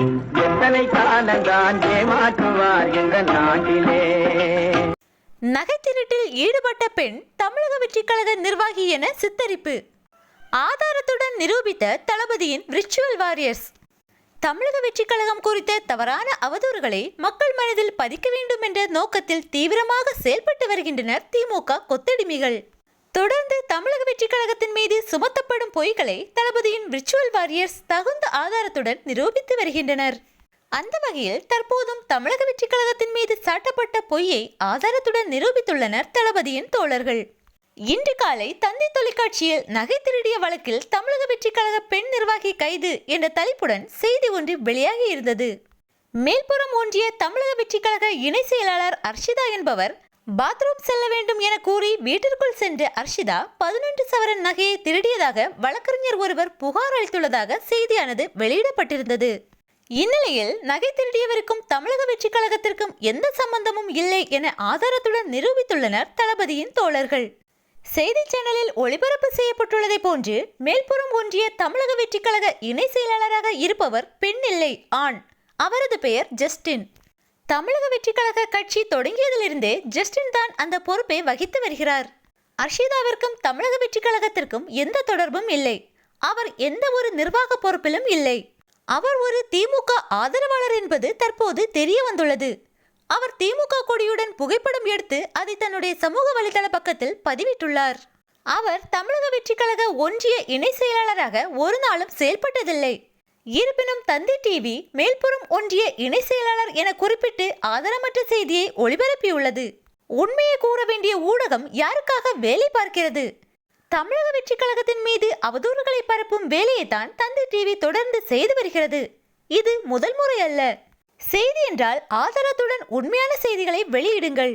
எத்தனை காலந்தான் ஏமாற்றுவார் இந்த நாட்டிலே. நகை திருட்டில் ஈடுபட்ட பெண் தமிழக வெற்றி கழக நிர்வாகி என சித்தரிப்பு. ஆதாரத்துடன் நிரூபித்த தளபதியின் விர்ச்சுவல் வாரியர்ஸ். தமிழக வெற்றி கழகம் குறித்த தவறான அவதூறுகளை மக்கள் மனதில் பதிக்க வேண்டும் என்ற நோக்கத்தில் தீவிரமாக செயல்பட்டு வருகின்றனர் திமுக கொத்தடிமைகள். தொடர்ந்து தமிழக வெற்றிக் கழகத்தின் மீது சுமத்தப்படும் பொய்களை தளபதியின் விர்ச்சுவல் வாரியர்ஸ் தகுந்த ஆதாரத்துடன் நிரூபித்து வருகின்றனர். அந்த வகையில் தற்போதும் தமிழக வெற்றிக் கழகத்தின் மீது சாட்டப்பட்ட பொய்யை ஆதாரத்துடன் நிரூபித்துள்ளனர் தளபதியின் தோழர்கள். இன்று காலை தந்தை தொலைக்காட்சியில் நகை திருடிய வழக்கில் தமிழக வெற்றிக் கழக பெண் நிர்வாகி கைது என்ற தலைப்புடன் செய்தி ஒன்று வெளியாகி இருந்தது. மேல்புறம் ஒன்றிய தமிழக வெற்றிக் கழக இணை செயலாளர் அர்ஷிதா என்பவர் பாத்ரூம் செல்ல வேண்டும் என கூறி வீட்டிற்குள் சென்ற அர்ஷிதா பதினொன்று சவரன் நகையை திருடியதாக வழக்கறிஞர் ஒருவர் புகார் அளித்துள்ளதாக செய்தியானது வெளியிடப்பட்டிருந்தது. இந்நிலையில் நகை திருடியவருக்கும் தமிழக வெற்றிக் கழகத்திற்கும் எந்த சம்பந்தமும் இல்லை என ஆதாரத்துடன் நிரூபித்துள்ளனர் தளபதியின் தோழர்கள். செய்தி சேனலில் ஒளிபரப்பு செய்யப்பட்டுள்ளதை போன்று மேல்புறம் ஒன்றிய தமிழக வெற்றிக் கழக இணை செயலாளராக இருப்பவர் பெண் இல்லை ஆண். அவரது பெயர் ஜஸ்டின். தமிழக வெற்றி கழக கட்சி தொடங்கியதிலிருந்தே ஜஸ்டின் தான் அந்த பொறுப்பை வகித்து வருகிறார். அர்ஷிதாவிற்கும் தமிழக வெற்றி கழகத்திற்கும் எந்த தொடர்பும் இல்லை. அவர் எந்த ஒரு நிர்வாக பொறுப்பிலும் இல்லை. அவர் ஒரு திமுக ஆதரவாளர் என்பது தற்போது தெரிய வந்துள்ளது. அவர் திமுக கொடியுடன் புகைப்படம் எடுத்து அதை தன்னுடைய சமூக வலைதள பக்கத்தில் பதிவிட்டுள்ளார். அவர் தமிழக வெற்றி கழக ஒன்றிய இணை செயலாளராக ஒரு நாளும் செயல்பட்டதில்லை. இருப்பினும் தந்தி டிவி மேல்புறம் ஒன்றிய இணை செயலாளர் என குறிப்பிட்டு ஆதாரமற்ற செய்தியை ஒளிபரப்பியுள்ளது. உண்மையை கூற வேண்டிய ஊடகம் யாருக்காக வேலை பார்க்கிறது? தமிழக வெற்றிக் கழகத்தின் மீது அவதூறுகளை பரப்பும் வேலையை தான் தந்தி டிவி தொடர்ந்து செய்து வருகிறது. இது முதல் முறை அல்ல. செய்தி என்றால் ஆதாரத்துடன் உண்மையான செய்திகளை வெளியிடுங்கள்.